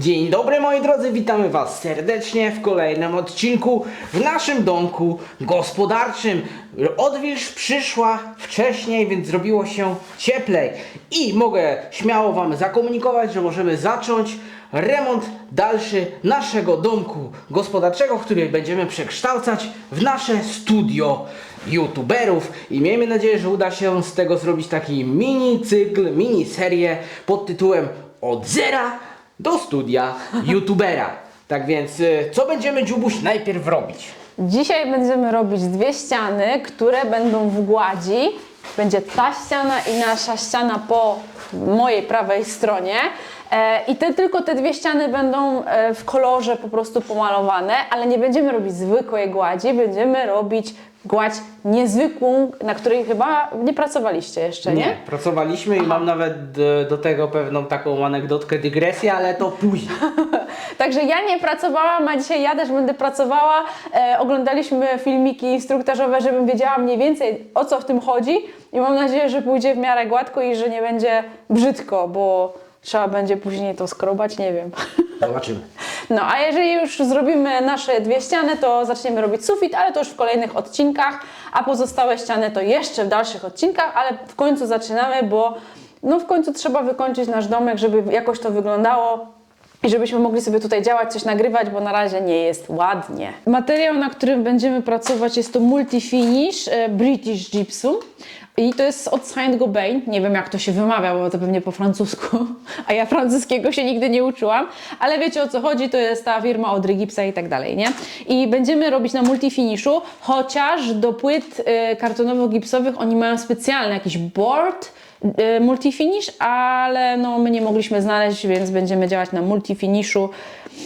Dzień dobry moi drodzy, witamy Was serdecznie w kolejnym odcinku w naszym domku gospodarczym. Odwilż przyszła wcześniej, więc zrobiło się cieplej. I mogę śmiało Wam zakomunikować, że możemy zacząć remont dalszy naszego domku gospodarczego, który będziemy przekształcać w nasze studio youtuberów i miejmy nadzieję, że uda się z tego zrobić taki mini cykl, mini serię pod tytułem Od zera do studia youtubera. Tak więc, y, co będziemy Dziubuś najpierw robić? Dzisiaj będziemy robić dwie ściany, które będą w gładzi. Będzie ta ściana i nasza ściana po mojej prawej stronie. E, I te, tylko te dwie ściany będą e, w kolorze po prostu pomalowane, ale nie będziemy robić zwykłej gładzi, będziemy robić gładź niezwykłą, na której chyba nie pracowaliście jeszcze, nie? Pracowaliśmy i mam nawet y, do tego pewną taką anegdotkę, dygresję, ale to później. Także ja nie pracowałam, a dzisiaj ja też będę pracowała. E, oglądaliśmy filmiki instruktażowe, żebym wiedziała mniej więcej o co w tym chodzi i mam nadzieję, że pójdzie w miarę gładko i że nie będzie brzydko, bo trzeba będzie później to skrobać, nie wiem. Zobaczymy. No a jeżeli już zrobimy nasze dwie ściany, to zaczniemy robić sufit, ale to już w kolejnych odcinkach, a pozostałe ściany to jeszcze w dalszych odcinkach, ale w końcu zaczynamy, bo no w końcu trzeba wykończyć nasz domek, żeby jakoś to wyglądało. I żebyśmy mogli sobie tutaj działać, coś nagrywać, bo na razie nie jest ładnie. Materiał, na którym będziemy pracować jest to Multifinish e, British Gypsum. I to jest od Saint Gobain. Nie wiem jak to się wymawia, bo to pewnie po francusku, a ja francuskiego się nigdy nie uczyłam. Ale wiecie o co chodzi, to jest ta firma od Gipsa i tak dalej, nie? I będziemy robić na multifinishu, chociaż do płyt y, kartonowo-gipsowych oni mają specjalny jakiś board, multifinish, ale no my nie mogliśmy znaleźć, więc będziemy działać na multifinishu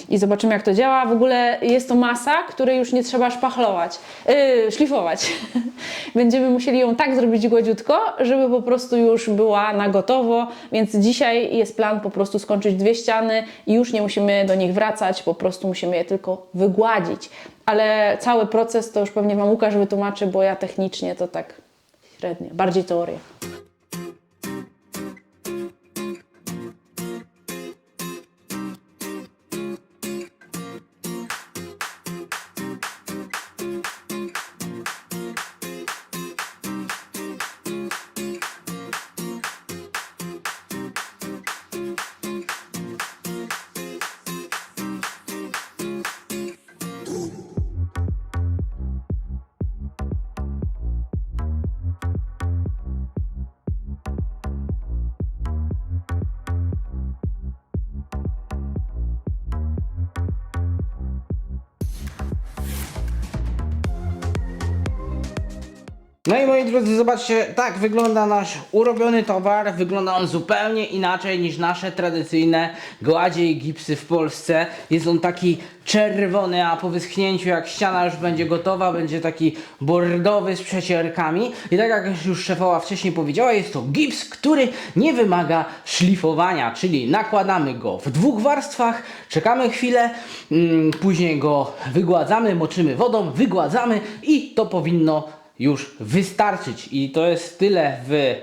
i zobaczymy jak to działa. W ogóle jest to masa, której już nie trzeba szpachlować, yy, szlifować. będziemy musieli ją tak zrobić gładziutko, żeby po prostu już była na gotowo, więc dzisiaj jest plan po prostu skończyć dwie ściany i już nie musimy do nich wracać, po prostu musimy je tylko wygładzić. Ale cały proces to już pewnie Wam Łukasz wytłumaczy, bo ja technicznie to tak średnio, bardziej teoria. No i moi drodzy, zobaczcie, tak wygląda nasz urobiony towar. Wygląda on zupełnie inaczej niż nasze tradycyjne gładzie i gipsy w Polsce. Jest on taki czerwony, a po wyschnięciu jak ściana już będzie gotowa, będzie taki bordowy z przecierkami. I tak jak już szefowa wcześniej powiedziała, jest to gips, który nie wymaga szlifowania, czyli nakładamy go w dwóch warstwach, czekamy chwilę, mm, później go wygładzamy, moczymy wodą, wygładzamy i to powinno już wystarczyć. I to jest tyle w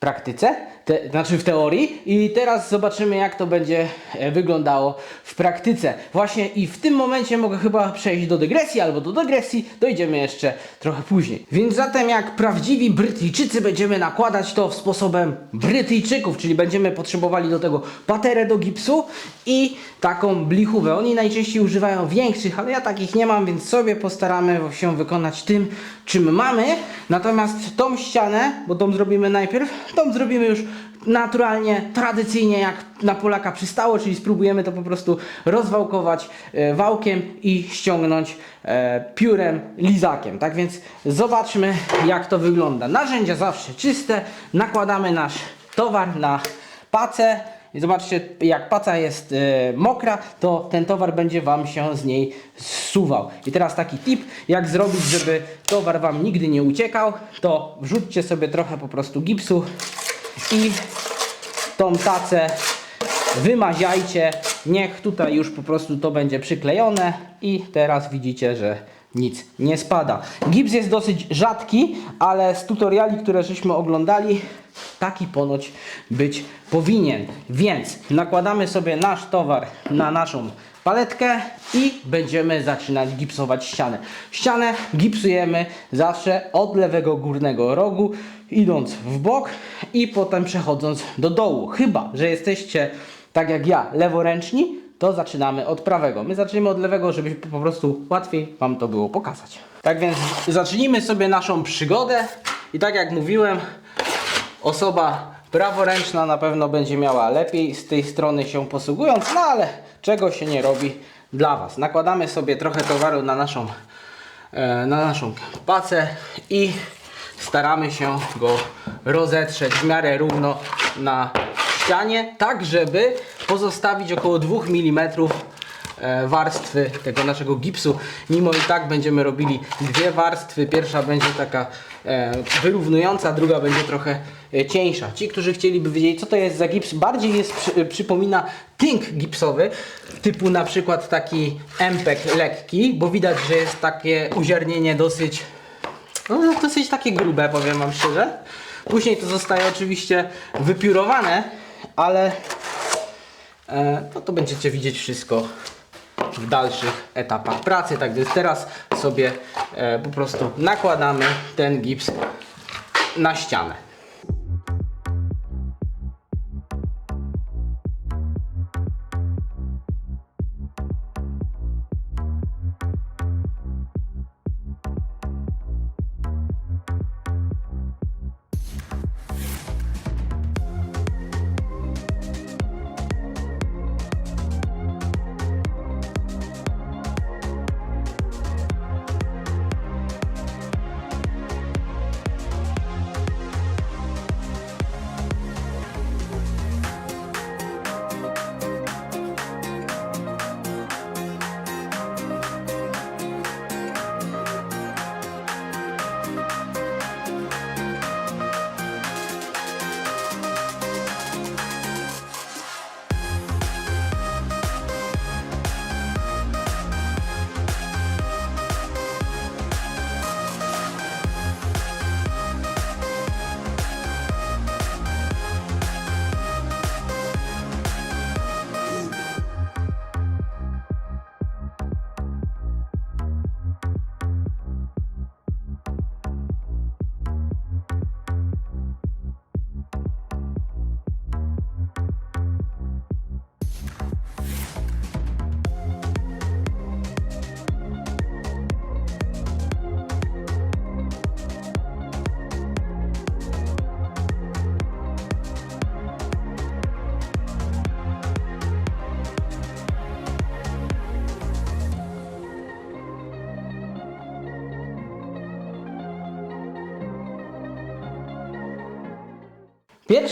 praktyce, te, znaczy w teorii. I teraz zobaczymy, jak to będzie e, wyglądało w praktyce. Właśnie i w tym momencie mogę chyba przejść do dygresji, albo do dygresji dojdziemy jeszcze trochę później. Więc zatem, jak prawdziwi Brytyjczycy, będziemy nakładać to sposobem Brytyjczyków, czyli będziemy potrzebowali do tego paterę do gipsu i taką blichówę. Oni najczęściej używają większych, ale ja takich nie mam, więc sobie postaramy się wykonać tym, czym mamy. Natomiast tą ścianę, bo tą zrobimy najpierw, tą zrobimy już naturalnie, tradycyjnie, jak na Polaka przystało, czyli spróbujemy to po prostu rozwałkować e, wałkiem i ściągnąć e, piórem, lizakiem. Tak więc zobaczmy, jak to wygląda. Narzędzia zawsze czyste, nakładamy nasz towar na pacę. I zobaczcie, jak paca jest e, mokra, to ten towar będzie Wam się z niej zsuwał. I teraz taki tip, jak zrobić, żeby towar Wam nigdy nie uciekał, to wrzućcie sobie trochę po prostu gipsu i tą tacę wymaziajcie. Niech tutaj już po prostu to będzie przyklejone i teraz widzicie, że nic nie spada. Gips jest dosyć rzadki, ale z tutoriali, które żeśmy oglądali, taki ponoć być powinien. Więc nakładamy sobie nasz towar na naszą paletkę i będziemy zaczynać gipsować ścianę. Ścianę gipsujemy zawsze od lewego górnego rogu, idąc w bok i potem przechodząc do dołu. Chyba, że jesteście tak jak ja, leworęczni, to zaczynamy od prawego. My zaczniemy od lewego, żeby po prostu łatwiej Wam to było pokazać. Tak więc zacznijmy sobie naszą przygodę i tak jak mówiłem, osoba praworęczna na pewno będzie miała lepiej z tej strony się posługując, no ale czego się nie robi dla Was. Nakładamy sobie trochę towaru na naszą, e, na naszą pacę i staramy się go rozetrzeć w miarę równo na ścianie, tak żeby pozostawić około 2 mm e, warstwy tego naszego gipsu. Mimo i tak będziemy robili dwie warstwy. Pierwsza będzie taka e, wyrównująca, druga będzie trochę cieńsza. Ci, którzy chcieliby wiedzieć, co to jest za gips, bardziej jest, przy, przypomina tynk gipsowy, typu na przykład taki empek lekki, bo widać, że jest takie uziarnienie dosyć no, dosyć takie grube, powiem Wam szczerze. Później to zostaje oczywiście wypiórowane, ale e, no to będziecie widzieć wszystko w dalszych etapach pracy. Tak więc teraz sobie e, po prostu nakładamy ten gips na ścianę.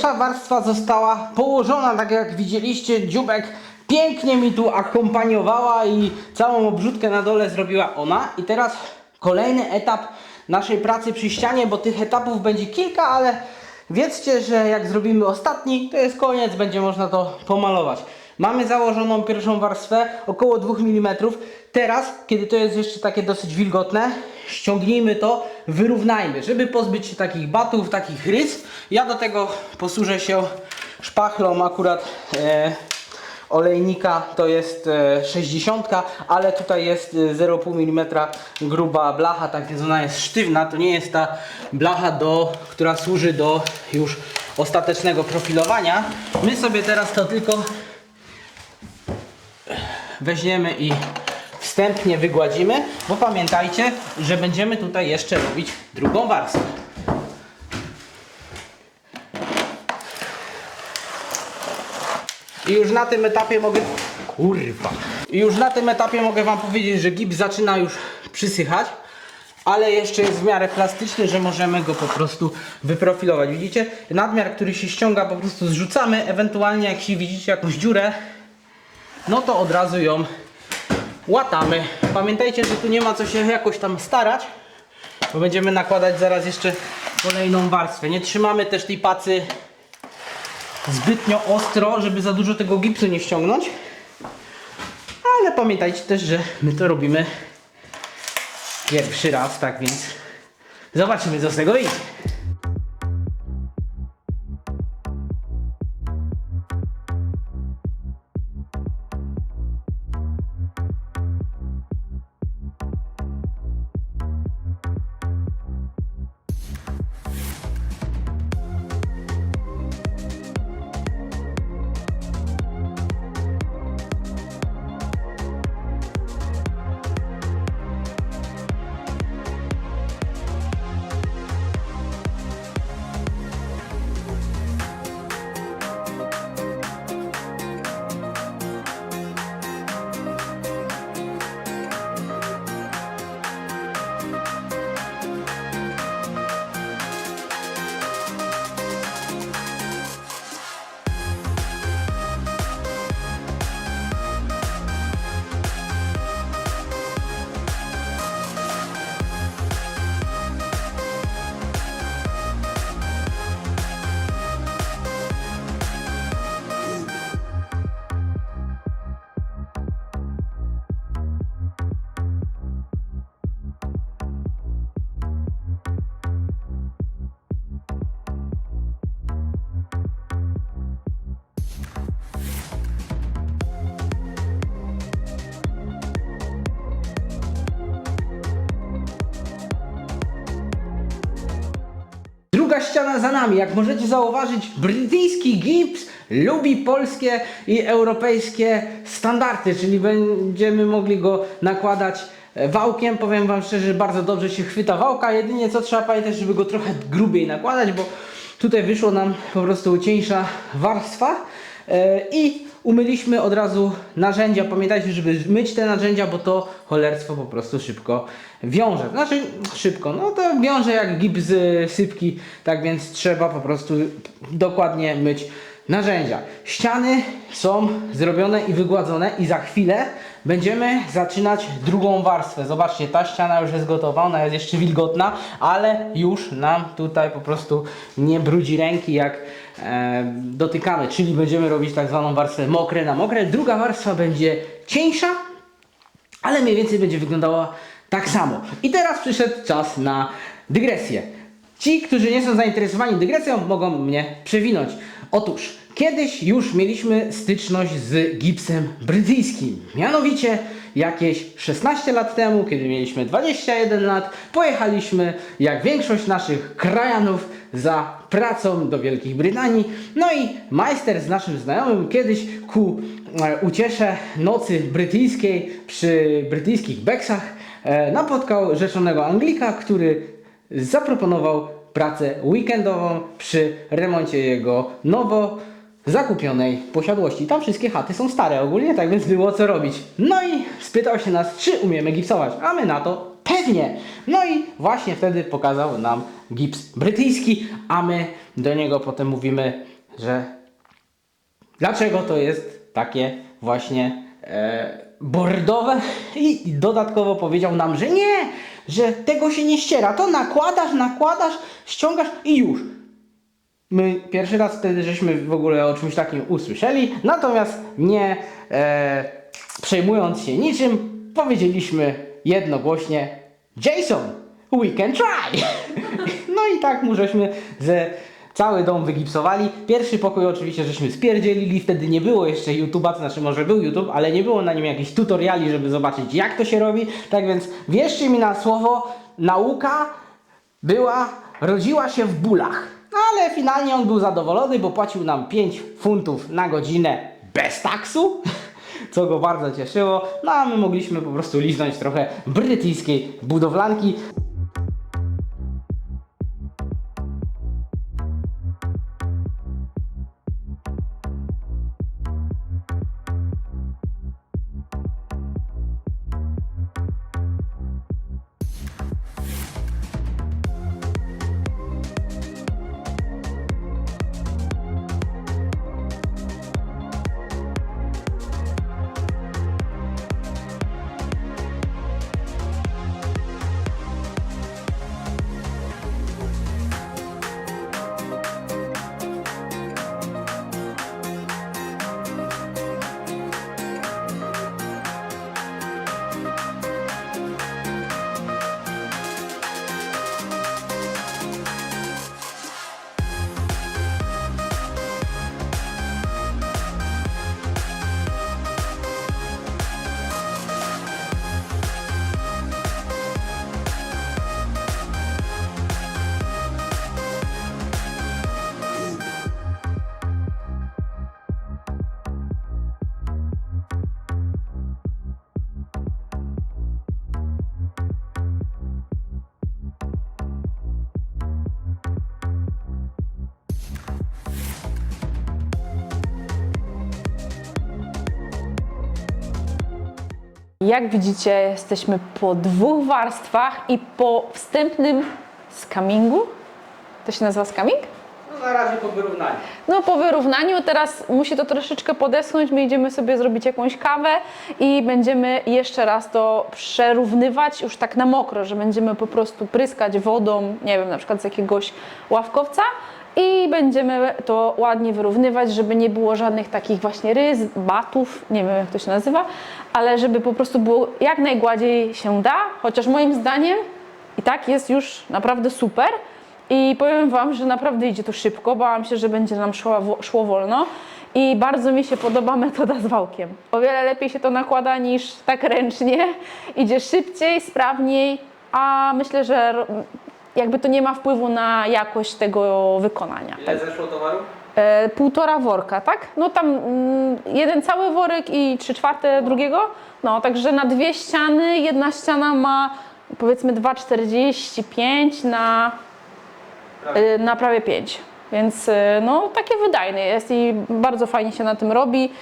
Pierwsza warstwa została położona, tak jak widzieliście, dziubek pięknie mi tu akompaniowała i całą obrzutkę na dole zrobiła ona. I teraz kolejny etap naszej pracy przy ścianie, bo tych etapów będzie kilka, ale wiedzcie, że jak zrobimy ostatni, to jest koniec, będzie można to pomalować. Mamy założoną pierwszą warstwę, około 2 mm. Teraz, kiedy to jest jeszcze takie dosyć wilgotne, ściągnijmy to, wyrównajmy, żeby pozbyć się takich batów, takich rys. Ja do tego posłużę się szpachlą akurat e, olejnika, to jest e, 60, ale tutaj jest e, 0,5 mm gruba blacha, tak więc ona jest sztywna, to nie jest ta blacha, do, która służy do już ostatecznego profilowania. My sobie teraz to tylko weźmiemy i wstępnie wygładzimy, bo pamiętajcie, że będziemy tutaj jeszcze robić drugą warstwę. I już na tym etapie mogę... Kurwa. I już na tym etapie mogę Wam powiedzieć, że gips zaczyna już przysychać, ale jeszcze jest w miarę plastyczny, że możemy go po prostu wyprofilować. Widzicie? Nadmiar, który się ściąga, po prostu zrzucamy, ewentualnie jak się widzicie jakąś dziurę, no to od razu ją łatamy. Pamiętajcie, że tu nie ma co się jakoś tam starać, bo będziemy nakładać zaraz jeszcze kolejną warstwę. Nie trzymamy też tej pacy zbytnio ostro, żeby za dużo tego gipsu nie ściągnąć. Ale pamiętajcie też, że my to robimy pierwszy raz, tak więc zobaczymy co z tego wyjdzie. Druga ściana za nami. Jak możecie zauważyć, brytyjski gips lubi polskie i europejskie standardy, czyli będziemy mogli go nakładać e, wałkiem. Powiem Wam szczerze, bardzo dobrze się chwyta wałka. Jedynie co trzeba pamiętać, żeby go trochę grubiej nakładać, bo tutaj wyszło nam po prostu cieńsza warstwa. E, I umyliśmy od razu narzędzia. Pamiętajcie, żeby myć te narzędzia, bo to cholerstwo po prostu szybko wiąże. Znaczy szybko, no to wiąże jak gips sypki, tak więc trzeba po prostu dokładnie myć narzędzia. Ściany są zrobione i wygładzone i za chwilę będziemy zaczynać drugą warstwę. Zobaczcie, ta ściana już jest gotowa, ona jest jeszcze wilgotna, ale już nam tutaj po prostu nie brudzi ręki jak e, dotykamy, czyli będziemy robić tak zwaną warstwę mokre na mokre. Druga warstwa będzie cieńsza, ale mniej więcej będzie wyglądała tak samo. I teraz przyszedł czas na dygresję. Ci, którzy nie są zainteresowani dygresją, mogą mnie przewinąć. Otóż, kiedyś już mieliśmy styczność z gipsem brytyjskim. Mianowicie, jakieś 16 lat temu, kiedy mieliśmy 21 lat, pojechaliśmy, jak większość naszych krajanów, za pracą do Wielkiej Brytanii. No i majster z naszym znajomym kiedyś ku e, uciesze nocy brytyjskiej przy brytyjskich beksach e, napotkał rzeczonego Anglika, który zaproponował pracę weekendową przy remoncie jego nowo zakupionej posiadłości. Tam wszystkie chaty są stare ogólnie, tak więc było co robić. No i spytał się nas, czy umiemy gipsować, a my na to pewnie. No i właśnie wtedy pokazał nam gips brytyjski, a my do niego potem mówimy, że dlaczego to jest takie właśnie e, bordowe i dodatkowo powiedział nam, że nie, że tego się nie ściera, to nakładasz, nakładasz, ściągasz i już. My pierwszy raz wtedy żeśmy w ogóle o czymś takim usłyszeli, natomiast nie e, przejmując się niczym, powiedzieliśmy jednogłośnie Jason, we can try! no i tak mu żeśmy ze cały dom wygipsowali. Pierwszy pokój oczywiście żeśmy spierdzielili, wtedy nie było jeszcze YouTube'a, to znaczy może był YouTube, ale nie było na nim jakichś tutoriali, żeby zobaczyć jak to się robi. Tak więc wierzcie mi na słowo, nauka była, rodziła się w bólach. Ale finalnie on był zadowolony, bo płacił nam 5 funtów na godzinę bez taksu, co go bardzo cieszyło. No a my mogliśmy po prostu liznąć trochę brytyjskiej budowlanki. Jak widzicie, jesteśmy po dwóch warstwach i po wstępnym skamingu. To się nazywa skaming? No na razie po wyrównaniu. No po wyrównaniu teraz musi to troszeczkę podeschnąć, my idziemy sobie zrobić jakąś kawę i będziemy jeszcze raz to przerównywać już tak na mokro, że będziemy po prostu pryskać wodą, nie wiem, na przykład z jakiegoś ławkowca i będziemy to ładnie wyrównywać, żeby nie było żadnych takich właśnie rys, batów, nie wiem jak to się nazywa, ale żeby po prostu było jak najgładziej się da, chociaż moim zdaniem i tak jest już naprawdę super. I powiem Wam, że naprawdę idzie to szybko. Bałam się, że będzie nam szło, szło wolno. I bardzo mi się podoba metoda z wałkiem. O wiele lepiej się to nakłada niż tak ręcznie. Idzie szybciej, sprawniej, a myślę, że jakby to nie ma wpływu na jakość tego wykonania. Ile zeszło towaru? E, półtora worka, tak? No tam mm, jeden cały worek i trzy czwarte drugiego. No, także na dwie ściany, jedna ściana ma powiedzmy 2,45 na, e, na prawie 5. Więc e, no takie wydajne jest i bardzo fajnie się na tym robi.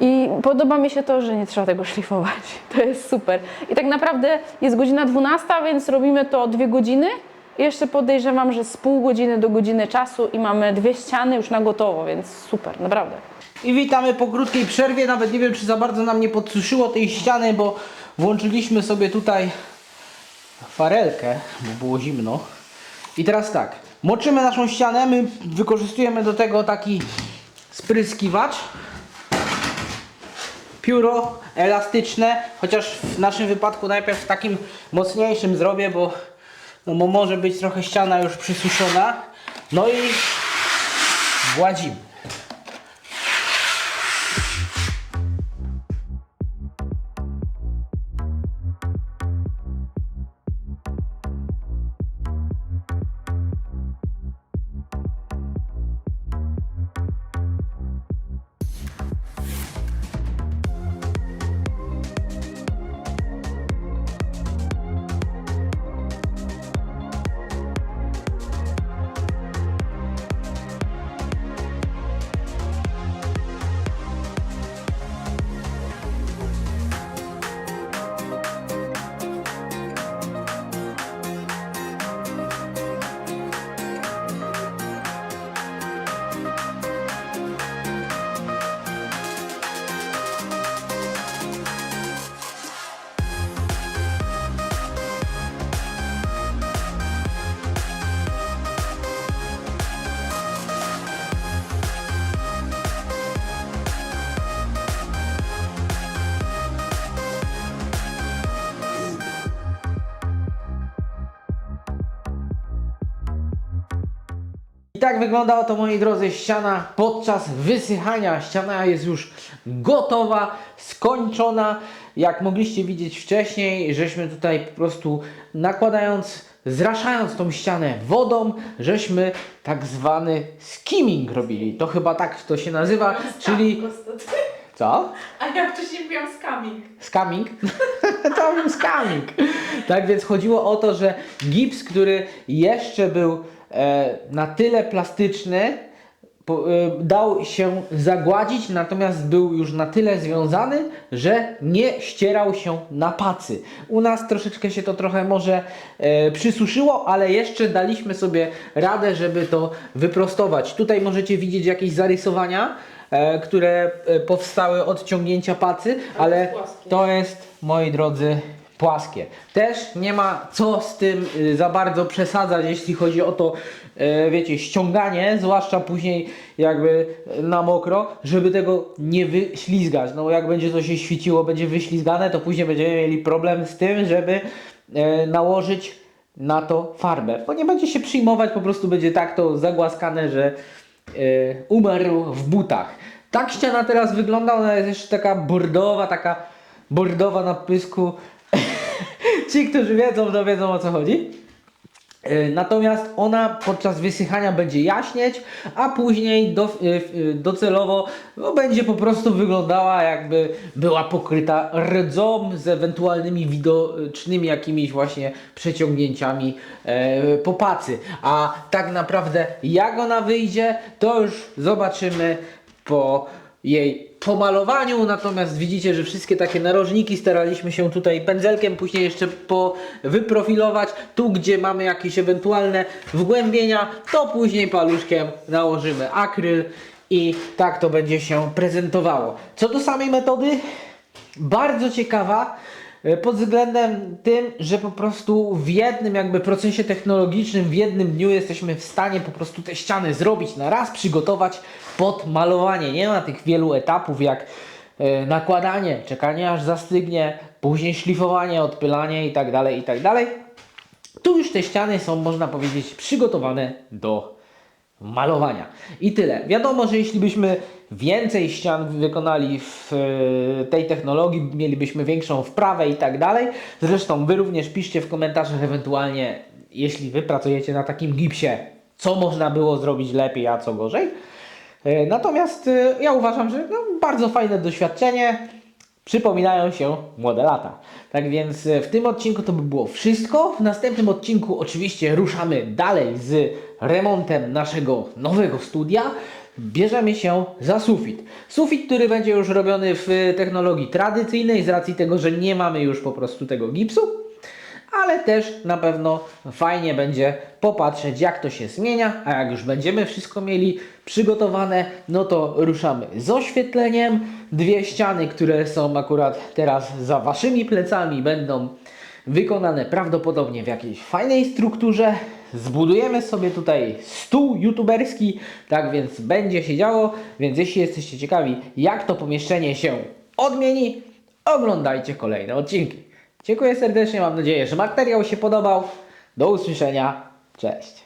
I podoba mi się to, że nie trzeba tego szlifować. To jest super. I tak naprawdę jest godzina 12, więc robimy to dwie godziny. Jeszcze podejrzewam, że z pół godziny do godziny czasu i mamy dwie ściany już na gotowo, więc super, naprawdę. I witamy po krótkiej przerwie. Nawet nie wiem, czy za bardzo nam nie podsuszyło tej ściany, bo włączyliśmy sobie tutaj farelkę, bo było zimno. I teraz tak, moczymy naszą ścianę. My wykorzystujemy do tego taki spryskiwacz. Pióro elastyczne, chociaż w naszym wypadku najpierw takim mocniejszym zrobię, bo, no, bo może być trochę ściana już przysuszona. No i gładzimy. Tak wyglądała to, moi drodzy, ściana podczas wysychania. Ściana jest już gotowa, skończona. Jak mogliście widzieć wcześniej, żeśmy tutaj po prostu nakładając, zraszając tą ścianę wodą, żeśmy tak zwany skimming robili. To chyba tak to się nazywa, czyli... Co? A ja wcześniej mówiłam skaming. Scamming? to był scamming. Tak więc chodziło o to, że gips, który jeszcze był na tyle plastyczny, e, dał się zagładzić, natomiast był już na tyle związany, że nie ścierał się na pacy. U nas troszeczkę się to trochę może e, przysuszyło, ale jeszcze daliśmy sobie radę, żeby to wyprostować. Tutaj możecie widzieć jakieś zarysowania, e, które e, powstały od ciągnięcia pacy, ale płaskie. to jest, moi drodzy, płaskie. Też nie ma co z tym y, za bardzo przesadzać, jeśli chodzi o to, e, wiecie, ściąganie, zwłaszcza później jakby na mokro, żeby tego nie wyślizgać. No jak będzie to się świeciło, będzie wyślizgane, to później będziemy mieli problem z tym, żeby nałożyć na to farbę, bo nie będzie się przyjmować, po prostu będzie tak to zagłaskane, że umarł w butach. Tak ściana teraz wygląda, ona jest jeszcze taka bordowa, taka bordowa na pysku. Ci, którzy wiedzą, to wiedzą o co chodzi. E, Natomiast ona podczas wysychania będzie jaśnieć, a później do, e, e, docelowo no, będzie po prostu wyglądała jakby była pokryta rdzą z ewentualnymi widocznymi jakimiś właśnie przeciągnięciami e, po pacy. A tak naprawdę jak ona wyjdzie, to już zobaczymy po jej pomalowaniu, natomiast widzicie, że wszystkie takie narożniki staraliśmy się tutaj pędzelkiem później jeszcze po wyprofilować. Tu, gdzie mamy jakieś ewentualne wgłębienia, to później paluszkiem nałożymy akryl i tak to będzie się prezentowało. Co do samej metody, bardzo ciekawa pod względem tym, że po prostu w jednym jakby procesie technologicznym, w jednym dniu jesteśmy w stanie po prostu te ściany zrobić na raz, przygotować pod malowanie. Nie ma tych wielu etapów jak e, nakładanie, czekanie aż zastygnie, później szlifowanie, odpylanie i tak dalej, i tak. Tu już te ściany są, można powiedzieć, przygotowane do malowania. I tyle. Wiadomo, że jeśli byśmy więcej ścian wykonali w e, tej technologii, mielibyśmy większą wprawę i tak dalej. Zresztą Wy również piszcie w komentarzach ewentualnie, jeśli Wy pracujecie na takim gipsie, co można było zrobić lepiej, a co gorzej. E, Natomiast e, ja uważam, że no, bardzo fajne doświadczenie. Przypominają się młode lata. Tak więc e, w tym odcinku to by było wszystko. W następnym odcinku oczywiście ruszamy dalej z remontem naszego nowego studia. Bierzemy się za sufit. Sufit, który będzie już robiony w technologii tradycyjnej z racji tego, że nie mamy już po prostu tego gipsu ale też na pewno fajnie będzie popatrzeć, jak to się zmienia, a jak już będziemy wszystko mieli przygotowane, no to ruszamy z oświetleniem. Dwie ściany, które są akurat teraz za waszymi plecami, będą wykonane prawdopodobnie w jakiejś fajnej strukturze. Zbudujemy sobie tutaj stół youtuberski, tak więc będzie się działo, więc jeśli jesteście ciekawi, jak to pomieszczenie się odmieni, oglądajcie kolejne odcinki. Dziękuję serdecznie, mam nadzieję, że materiał się podobał. Do usłyszenia. Cześć.